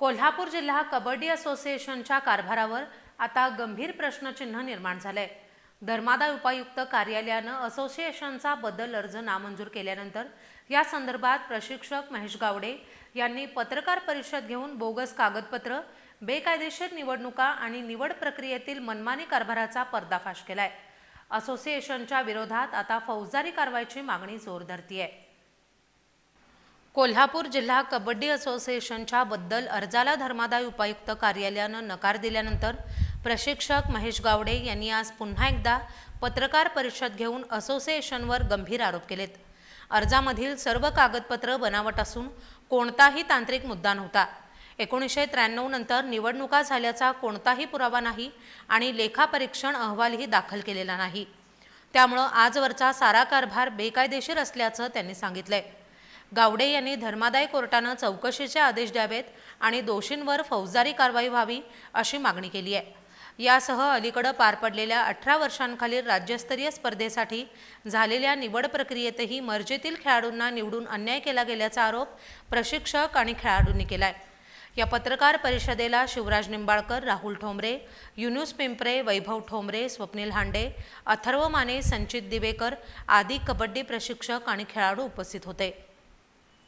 कोल्हापूर जिल्हा कबड्डी असोसिएशनच्या कारभारावर आता गंभीर प्रश्नचिन्ह निर्माण झालंय. धर्मादाय उपायुक्त कार्यालयानं असोसिएशनचा बदल अर्ज नामंजूर केल्यानंतर या संदर्भात प्रशिक्षक महेश गावडे यांनी पत्रकार परिषद घेऊन बोगस कागदपत्र बेकायदेशीर निवडणुका आणि निवड प्रक्रियेतील मनमानी कारभाराचा पर्दाफाश केलाय. असोसिएशनच्या विरोधात आता फौजदारी कारवाईची मागणी जोर धरतीये कोल्हापूर जिल्हा कबड्डी असोसिएशनच्या बद्दल अर्जाला धर्मादाय उपायुक्त कार्यालयानं नकार दिल्यानंतर प्रशिक्षक महेश गावडे यांनी आज पुन्हा एकदा पत्रकार परिषद घेऊन असोसिएशनवर गंभीर आरोप केलेत. अर्जामधील सर्व कागदपत्र बनावट असून कोणताही तांत्रिक मुद्दा नव्हता. एकोणीसशे त्र्याण्णव नंतर निवडणुका झाल्याचा कोणताही पुरावा नाही आणि लेखापरीक्षण अहवालही दाखल केलेला नाही. त्यामुळं आजवरचा सारा कारभार बेकायदेशीर असल्याचं त्यांनी सांगितलंय. गावडे यांनी धर्मादाय कोर्टानं चौकशीचे आदेश द्यावेत आणि दोषींवर फौजदारी कारवाई व्हावी अशी मागणी केली आहे. यासह अलीकडं पार पडलेल्या अठरा वर्षांखालील राज्यस्तरीय स्पर्धेसाठी झालेल्या निवड प्रक्रियेतही मर्जीतील खेळाडूंना निवडून अन्याय केला गेल्याचा आरोप प्रशिक्षक आणि खेळाडूंनी केलाय. या पत्रकार परिषदेला शिवराज निंबाळकर राहुल ठोंबरे युनुस पिंपरे वैभव ठोंबरे स्वप्नील हांडे अथर्व माने संचित दिवेकर आदी कबड्डी प्रशिक्षक आणि खेळाडू उपस्थित होते.